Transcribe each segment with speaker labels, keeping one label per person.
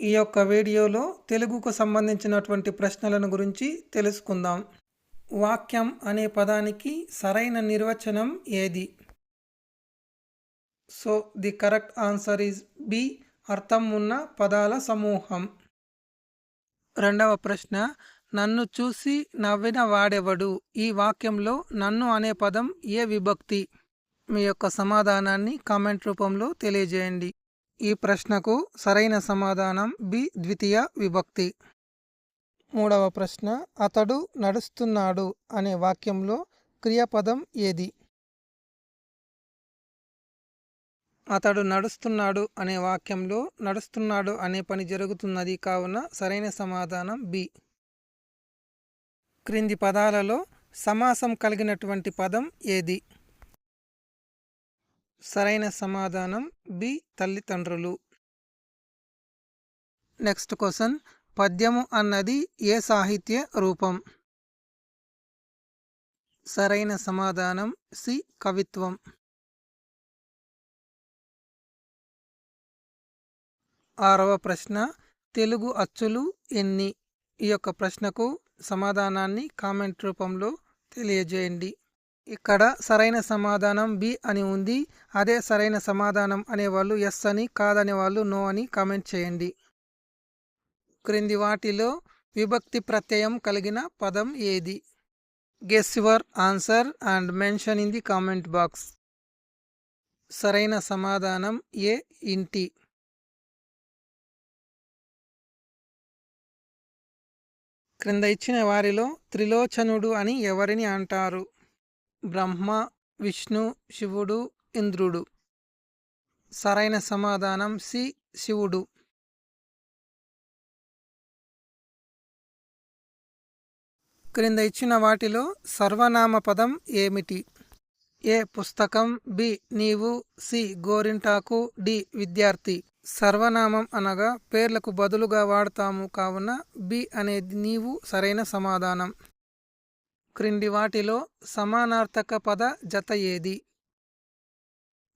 Speaker 1: ఈ యొక్క వీడియోలో తెలుగుకు సంబంధించినటువంటి ప్రశ్నలను గురించి తెలుసుకుందాం. వాక్యం అనే పదానికి సరైన నిర్వచనం ఏది? So the correct answer is B అర్థం ఉన్న పదాల సమూహం. రెండవ ప్రశ్న నన్ను చూసి నవ్విన వాడెవడు? ఈ వాక్యంలో నన్ను అనే పదం ఏ విభక్తి? మీ యొక్క సమాధానాన్ని కామెంట్ రూపంలో తెలియజేయండి. ఈ ప్రశ్నకు సరైన సమాధానం బి ద్వితీయ విభక్తి. మూడవ ప్రశ్న అతడు నడుస్తున్నాడు అనే వాక్యంలో క్రియాపదం ఏది? అతడు నడుస్తున్నాడు అనే వాక్యంలో నడుస్తున్నాడు అనే పని జరుగుతున్నది కావున సరైన సమాధానం బి. క్రింది పదాలలో సమాసం కలిగినటువంటి పదం ఏది? సరైన సమాధానం బి తల్లిదండ్రులు. Next question. పద్యము అన్నది ఏ సాహిత్య రూపం? సరైన సమాధానం సి కవిత్వం. ఆరవ ప్రశ్న. తెలుగు అచ్చులు ఎన్ని? ఈ యొక్క ప్రశ్నకు సమాధానాన్ని కామెంట్ రూపంలో తెలియజేయండి. ఇక్కడ సరైన సమాధానం బి అని ఉంది. అదే సరైన సమాధానం అనేవాళ్ళు ఎస్ అని కాదనే వాళ్ళు నో అని కామెంట్ చేయండి. క్రింది వాటిలో విభక్తి ప్రత్యయం కలిగిన పదం ఏది? Guess your answer and mention in the comment box సరైన సమాధానం ఏ ఇంటి? క్రింద ఇచ్చిన వారిలో త్రిలోచనుడు అని ఎవరిని అంటారు? బ్రహ్మ విష్ణు శివుడు ఇంద్రుడు. సరైన సమాధానం సి శివుడు. క్రింద ఇచ్చిన వాటిలో సర్వనామ పదం ఏమిటి? ఏ పుస్తకం బి నీవు సి గోరింటాకు డి విద్యార్థి. సర్వనామం అనగా పేర్లకు బదులుగా వాడతాము కావున బి అనేది నీవు సరైన సమాధానం. క్రింది వాటిలో సమానార్థక పద జత ఏది?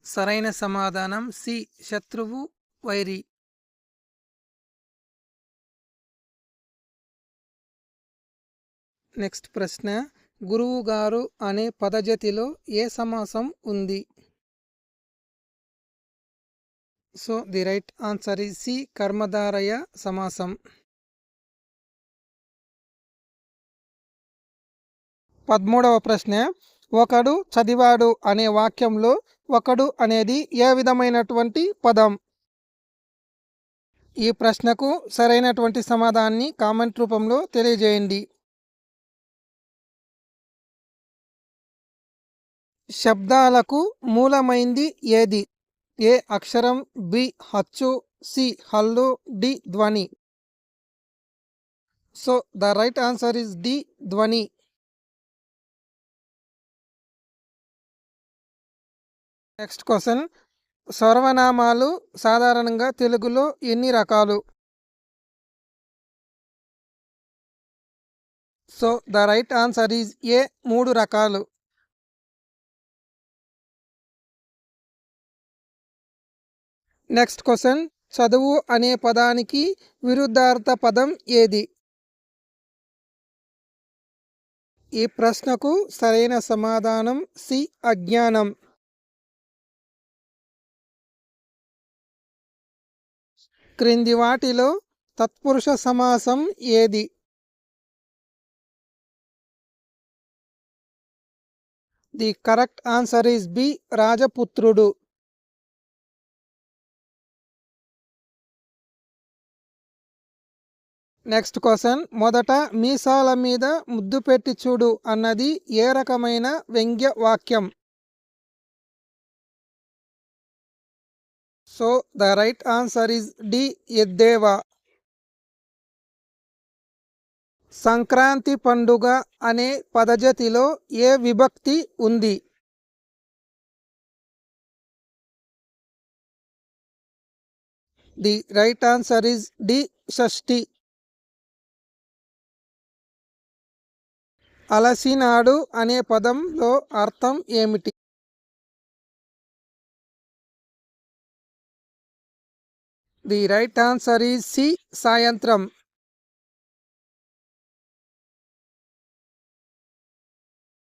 Speaker 1: సరైన సమాధానం సి. శత్రువు వైరి. నెక్స్ట్ ప్రశ్న. గురువు గారు అనే పదజతిలో ఏ సమాసం ఉంది? So the right answer is C. కర్మధారయ సమాసం. పదమూడవ ప్రశ్న ఒకడు చదివాడు అనే వాక్యంలో ఒకడు అనేది ఏ విధమైనటువంటి పదం? ఈ ప్రశ్నకు సరైనటువంటి సమాధానాన్ని కామెంట్ రూపంలో తెలియజేయండి. శబ్దాలకు మూలమైంది ఏది? ఏ అక్షరం? బి హచ్చు సి హల్లు డి ధ్వని. So the right answer is D ధ్వని. Next question. సర్వనామాలు సాధారణంగా తెలుగులో ఎన్ని రకాలు? So the right answer is A మూడు రకాలు. Next question. చదువు అనే పదానికి విరుద్ధార్థ పదం ఏది? ఈ ప్రశ్నకు సరైన సమాధానం సి అజ్ఞానం. క్రింది వాటిలో తత్పురుష సమాసం ఏది? The correct answer is B రాజపుత్రుడు. Next question. మొదట మీసాల మీద ముద్దు పెట్టి చూడు అన్నది ఏ రకమైన వ్యంగ్య వాక్యం so the right answer is D ఎద్దేవా సంక్రాంతి పండుగ అనే పదజతిలో ఏ విభక్తి ఉంది? The right answer is D షష్ఠి. అలసినాడు అనే పదంలో అర్థం ఏమిటి? The right answer is C సాయంత్రం.